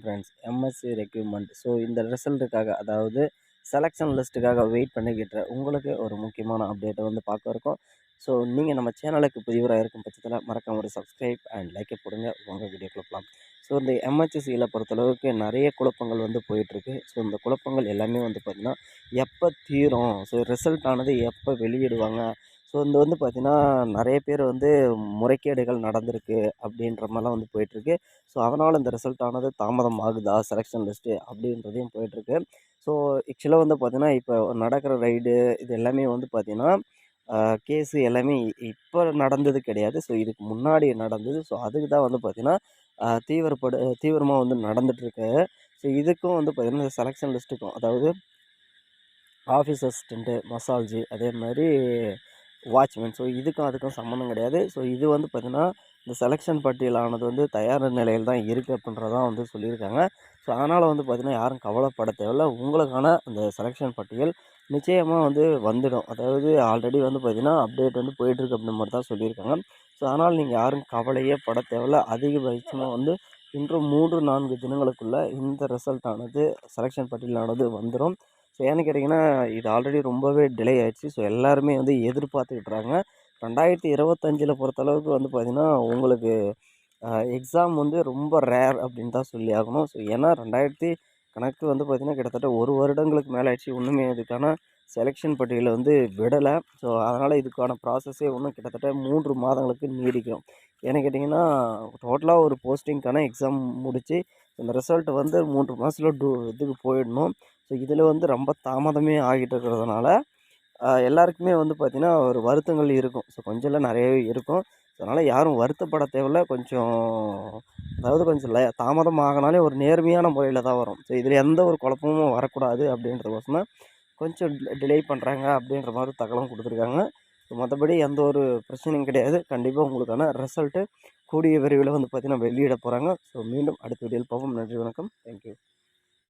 Friends MSc ரெக்யூப்மெண்ட் so இந்த ரிசல்ட்டுக்காக அதாவது selection லிஸ்ட்டுக்காக wait பண்ணிக்கிட்டு உங்களுக்கு ஒரு முக்கியமான அப்டேட்டை வந்து பார்க்க இருக்கோம். ஸோ நீங்கள் நம்ம சேனலுக்கு புதிவராக இருக்கும் பட்சத்தில் மறக்காம ஒரு சப்ஸ்கிரைப் அண்ட் லைக்கை போடுங்க. உங்கள் வீடியோ கொடுக்கலாம் ஸோ இந்த எம்ஹெச்சிசியில் பொறுத்தளவுக்கு நிறைய குழப்பங்கள் வந்து போயிட்டுருக்கு. ஸோ இந்த குழப்பங்கள் எல்லாமே வந்து பார்த்திங்கன்னா எப்போ தீரும்? ஸோ ரிசல்ட் ஆனது எப்போ வெளியிடுவாங்க? ஸோ இந்த வந்து பார்த்திங்கன்னா நிறைய பேர் வந்து முறைகேடுகள் நடந்திருக்கு அப்படின்ற மாதிரிலாம் வந்து போயிட்டுருக்கு. ஸோ அதனால் இந்த ரிசல்ட் ஆனது தாமதம் ஆகுதா? செலெக்ஷன் லிஸ்ட்டு அப்படின்றதையும் போயிட்டுருக்கு. ஸோ ஆக்சுவலாக வந்து பார்த்திங்கன்னா இப்போ நடக்கிற ரைடு இது எல்லாமே வந்து பார்த்திங்கன்னா கேஸு எல்லாமே இப்போ நடந்தது கிடையாது. ஸோ இதுக்கு முன்னாடி நடந்தது. ஸோ அதுக்கு தான் வந்து பார்த்திங்கன்னா தீவிரப்படு தீவிரமாக வந்து நடந்துகிட்ருக்கு ஸோ இதுக்கும் வந்து பார்த்திங்கன்னா செலெக்ஷன் லிஸ்ட்டுக்கும் அதாவது ஆஃபீஸ் அசிஸ்டண்ட்டு மசால்ஜி அதே மாதிரி வாட்ச்மேன் ஸோ இதுக்கும் அதுக்கும் சம்மந்தம் கிடையாது. ஸோ இது வந்து பார்த்திங்கன்னா இந்த செலெக்ஷன் பட்டியலானது வந்து தயார் நிலையில் தான் இருக்குது அப்படின்றதான் வந்து சொல்லியிருக்காங்க. ஸோ அதனால் வந்து பார்த்திங்கன்னா யாரும் கவலைப்பட தேவையில்ல. உங்களுக்கான அந்த செலெக்ஷன் பட்டியல் நிச்சயமாக வந்து வந்துடும். அதாவது ஆல்ரெடி வந்து பார்த்திங்கன்னா அப்டேட் வந்து போயிட்டுருக்கு அப்படின்ற மாதிரி தான் சொல்லியிருக்காங்க. ஸோ அதனால் நீங்கள் யாரும் கவலையே பட தேவையில்ல. அதிகபட்சமாக வந்து இன்று மூன்று நான்கு தினங்களுக்குள்ளே இந்த ரிசல்ட் ஆனது செலெக்ஷன் பட்டியலானது வந்துடும் ஸோ ஏன்னு கேட்டிங்கன்னா இது ஆல்ரெடி ரொம்பவே டிலே ஆயிடுச்சு. ஸோ எல்லாருமே வந்து எதிர்பார்த்துக்கிட்றாங்க ரெண்டாயிரத்தி இருபத்தஞ்சில் பொறுத்தளவுக்கு வந்து பார்த்திங்கன்னா உங்களுக்கு எக்ஸாம் வந்து ரொம்ப ரேர் அப்படின்னு தான் சொல்லி ஆகணும். ஸோ ஏன்னா ரெண்டாயிரத்தி கணக்கு வந்து பார்த்திங்கன்னா கிட்டத்தட்ட ஒரு வருடங்களுக்கு மேலே ஆயிடுச்சு. ஒன்றுமே இதுக்கான செலெக்ஷன் பட்டியலில் வந்து விடலை. ஸோ அதனால் இதுக்கான ப்ராசஸே இன்னும் கிட்டத்தட்ட மூன்று மாதங்களுக்கு நீடிக்கும். ஏன்னு கேட்டிங்கன்னா டோட்டலாக ஒரு போஸ்டிங்க்கான எக்ஸாம் முடித்து இந்த ரிசல்ட் வந்து மூன்று மாதத்தில் டூ இதுக்கு போயிடணும். ஸோ இதில் வந்து ரொம்ப தாமதமே ஆகிட்டு இருக்கிறதுனால எல்லாருக்குமே வந்து பார்த்திங்கன்னா ஒரு வருத்தங்கள் இருக்கும். ஸோ கொஞ்சம் இல்லை நிறையவே இருக்கும். ஸோ அதனால் யாரும் வருத்தப்பட தேவையில்ல. கொஞ்சம் அதாவது கொஞ்சம் ல தாமதம் ஆகினாலே ஒரு நேர்மையான முறையில் தான் வரும். ஸோ இதில் எந்த ஒரு குழப்பமும் வரக்கூடாது அப்படின்றதுக்கோசம் தான் கொஞ்சம் டிலே பண்ணுறாங்க அப்படின்ற மாதிரி தகவலும் கொடுத்துருக்காங்க. ஸோ மற்றபடி எந்த ஒரு பிரச்சனையும் கிடையாது. கண்டிப்பாக உங்களுக்கான ரிசல்ட்டு கூடிய விரைவில் வந்து பார்த்திங்கன்னா வெளியிட போகிறாங்க ஸோ மீண்டும் அடுத்த வீடியோவில் பார்ப்போம் நன்றி வணக்கம். தேங்க்யூ